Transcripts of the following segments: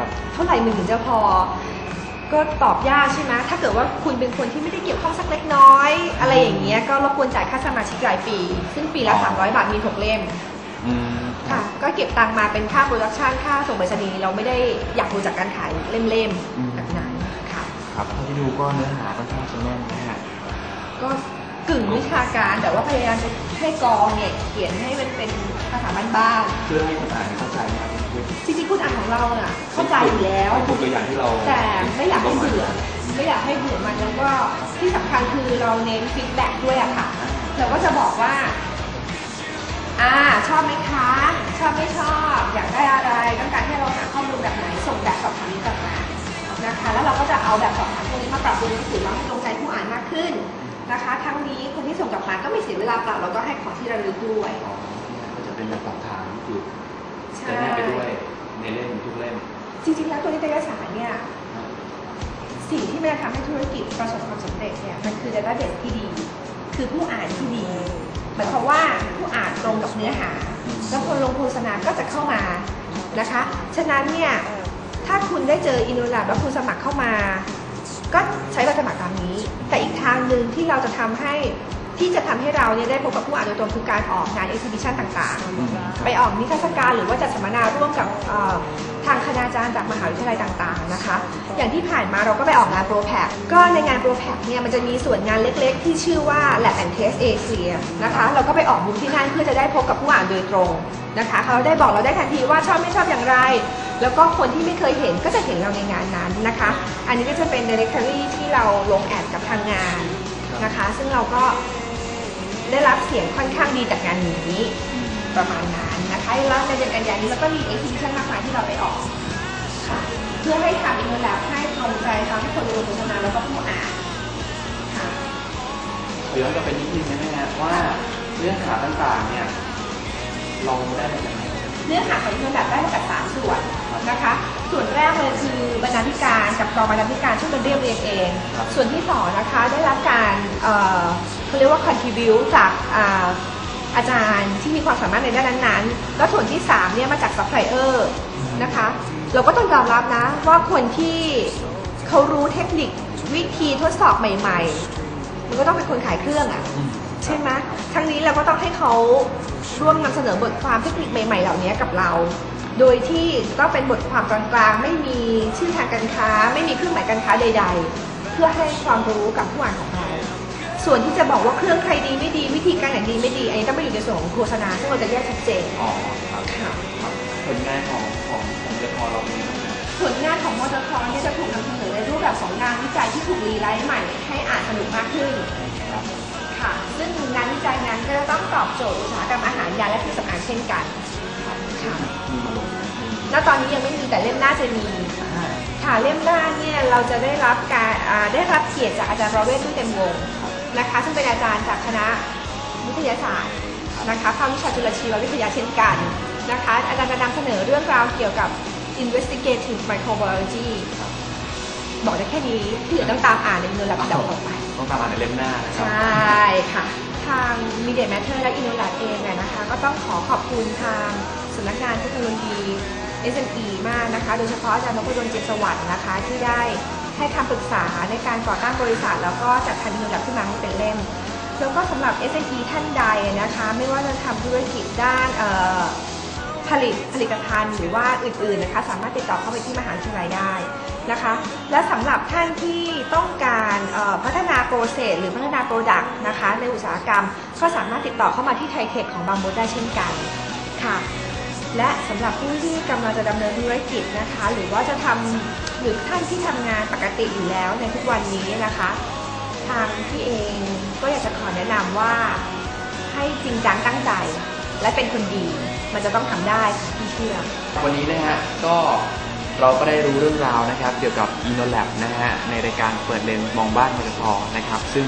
ครับ เท่าไหร่มันถึงจะพอ ก็ตอบยากใช่ไหมถ้าเกิดว่าคุณเป็นคนที่ไม่ได้เกี่ยวข้องสักเล็กน้อย อะไรอย่างเงี้ยก็รบกวนจ่ายค่าสมาชิกรายปี ซึ่งปีละ 300 บาทมีหกเล่มอืมค่ะ ก็เก็บตังค์มาเป็นค่าโปรดักชันค่าส่งไปรษณีย์เราไม่ได้อยากรู้จากการขายเล่มๆแบบนั้นค่ะ ครับเท่าที่ดูก็เนื้อหาค่อนข้างจะแน่นนะฮะ ก็กึ่งวิชาการแต่ว่าพยายามจะให้กองเนี่ยเขียนให้มันเป็นภาษาบ้านเรื่องนี้คนอ่านเข้าใจไหมครับ ๆจริงๆพูดอ่านของ เราน่ะเข้าใจอยู่แล้ว เป็นตัวอย่างที่เราแต่ไม่อยากให้เบื่อไม่อยากให้เบื่อมันแล้วก็ที่สำคัญคือเราเน้นฟีดแบ็กด้วยอะค่ะ เราก็จะบอกว่า อ่าชอบไหมคะ ชอบไม่ชอบ อยากได้อะไรต้องการให้เราหาข้อมูลแบบไหนส่งแบบสอบถามนี้กลับมานะคะ แล้วเราก็จะเอาแบบสอบถามพวกนี้มาปรับปรุงหนังสือว่าให้ตรงใจผู้อ่านมากขึ้นนะคะทั้งนี้คนที่ส่งกลับมาก็ไม่เสียเวลาเปล่าเราก็ให้ของที่ระลึกด้วยอ๋อก็จะเป็นแบบสอบถามคือ ทุกเล่ม จริงๆ แล้วตัวนิตยสารเนี่ย สิ่งที่มันจะทำให้ธุรกิจประสบความสำเร็จเนี่ย มันคือ database ที่ดี คือผู้อ่านที่ดี หมายความว่าผู้อ่านตรงกับเนื้อหา แล้วคนลงโฆษณาก็จะเข้ามานะคะ ฉะนั้นเนี่ย ถ้าคุณได้เจออินโนแลบแล้วคุณสมัครเข้ามา ก็ใช้ใบสมัครตามนี้ แต่อีกทางหนึ่งที่เราจะทำให้ที่จะทำให้เราเนี่ยได้พบกับผู้อ่านโดยตรงคือการออกงาน exhibition ต่างๆ ไปออกนิทรรศการหรือว่าจัดสัมมนาร่วมกับ ทางคณาจารย์จากมหาวิทยาลัยต่างๆนะคะ อย่างที่ผ่านมาเราก็ไปออกงาน ProPack ก็ในงาน ProPack เนี่ยมันจะมีส่วนงานเล็กๆ ที่ชื่อว่า Lab and Test Asia นะคะเราก็ไปออกบูธที่นั่นเพื่อจะได้พบกับผู้อ่านโดยตรงนะคะเขาได้บอกเราได้ทันทีว่าชอบไม่ชอบอย่างไร แล้วก็คนที่ไม่เคยเห็นก็จะเห็นเราในงานนั้นนะคะ อันนี้ก็จะเป็น directory ที่เราลงแอดกับทางงานนะคะ ซึ่งเราก็ได้รับเสียงค่อนข้างดีจากงานนี้ประมาณนั้น นะคะแล้วในเดือนกันยายนนี้เราก็มี exhibition มากมายที่เราไปออกค่ะเพื่อให้ทำอินโนแลบให้ตรงใจทั้งคนลงโฆษณาแล้วก็ผู้อ่านค่ะเดี๋ยวจะเป็นนิดนึงนะฮะว่าเรื่องหาต่างๆเนี่ยเราได้มาจากไหนเนื้อหาของอินโนแลบได้มาจากสามส่วนนะคะ ส่วนแรกเลยคือบรรณาธิการกับกองบรรณาธิการช่วยกันเรียบเรียงเองครับส่วนที่สองนะคะได้รับการเอ่อเขาเรียกว่า contribute จาก อ่าอาจารย์ที่มีความสามารถในด้านนั้นๆ แล้วส่วนที่สามเนี่ยมาจาก supplier นะคะ เราก็ต้องยอมรับนะว่าคนที่เขารู้เทคนิควิธีทดสอบใหม่ ๆ มันก็ต้องเป็นคนขายเครื่องอะอืมใช่ไหมทั้งนี้เราก็ต้องให้เขาร่วมนำเสนอบทความเทคนิคใหม่ ๆ เหล่านี้กับเรา โดยที่ก็เป็นบทความกลางๆ ไม่มีชื่อทางการค้า ไม่มีเครื่องหมายการค้าใด ๆ เพื่อให้ความรู้กับผู้อ่านของเรา ส่วนที่จะบอกว่าเครื่องใครดีไม่ดีวิธีการไหนดีไม่ดีอันนี้ต้องไปอยู่ในส่วนของโฆษณาซึ่งเราจะแยกชัดเจน อ๋อครับค่ะครับผลงานของของของเดพอเราเป็นยังไงบ้างผลงานของมอเตอร์คอร์เนี่ยจะถูกนำเสนอในรูปแบบของงานวิจัยที่ถูกรีไลท์ใหม่ ให้อ่านสนุกมากขึ้นครับค่ะ ซึ่งงานวิจัยนั้นก็จะต้องตอบโจทย์อุตสาหกรรมอาหารยาและเครื่องสำอางเช่นกันค่ะมีมาลงมีณตอนนี้ยังไม่มีแต่เล่มหน้าจะมี อ่า ค่ะเล่มหน้าเนี่ยเราจะได้รับการอ่าได้รับเกียรติจากอาจารย์ประเวศด้วยเต็มวง นะคะ ซึ่งเป็นอาจารย์จากคณะวิทยาศาสตร์นะคะภาควิชาจุลชีววิทยาเช่นกันนะคะ อาจารย์จะนำเสนอเรื่องราวเกี่ยวกับ investigative microbiology บอกได้แค่นี้ที่เหลือต้องตามอ่านในเงินระดับต่อไป ต้องตามอ่านในเล่มหน้านะคใชรับ่ค่ะ ทาง Media Matter และ i n n o l a b เองเนี่ยนะคะ ก็ต้องขอขอบคุณทางสำนักงานเทคโนโลยี SME มากนะคะ โดยเฉพาะอาจารย์นพดลเจยรติสวัสดิ์นะคะที่ได้ ให้คำปรึกษาในการก่อตั้งบริษัท แล้วก็จัดทำ i n n o l a b ขึ้นมาให้เป็นเล่ม แล้วก็สำหรับ SME ท่านใดนะคะ ไม่ว่าจะทำธุรกิจด้านผลิตผลิตภัณฑ์หรือว่าอื่นๆนะคะสามารถติดต่อเข้าไปที่มหาวิทยาลัยได้นะคะ และสำหรับท่านที่ต้องการพัฒนาโปรเซสหรือพัฒนาโปรดักต์นะคะในอุตสาหกรรม ก็สามารถติดต่อเข้ามาที่ไทเทคของบางมดได้เช่นกัน และสำหรับผู้ที่กำลังจะดำเนินธุรกิจนะคะ หรือว่าจะทำหรือท่านที่ทำงานปกติอยู่แล้วในทุกวันนี้นะคะ ทางพี่เองก็อยากจะขอแนะนำว่าให้จริงจังตั้งใจ และเป็นคนดี มันจะต้องทำได้ค่ะพี่เชื่อ วันนี้นะฮะก็เราก็ได้รู้เรื่องราวนะครับ เกี่ยวกับ i n n o l a b นะฮะในรายการเปิดเลนส์มองบ้านมอเตอร์พอนะครับ ซึ่ง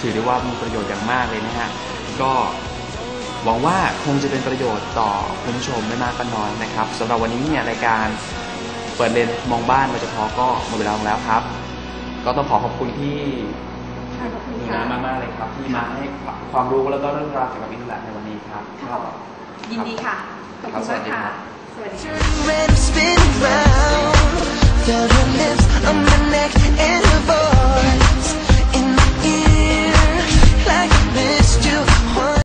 ถือได้ว่ามีประโยชน์อย่างมากเลยนะฮะก็ หวังว่าคงจะเป็นประโยชน์ต่อคุณผู้ชมไม่มากก็น้อยนะครับสำหรับวันนี้เนี่ยรายการเปิดเลนส์มองบ้านมอเตอร์พอก็หมดเวลาลงแล้วครับ ก็ต้องขอขอบคุณที่ค่ะขอบคุณหนูค่ะนามากๆเลยครับ ที่มาให้ความรู้แล้วก็เรื่องราวเกี่ยวกับ i n n o l a b ในวันนี้ครับค่ะยินดีค่ะขอบคุณมากค่ะสวัสดีค่ะ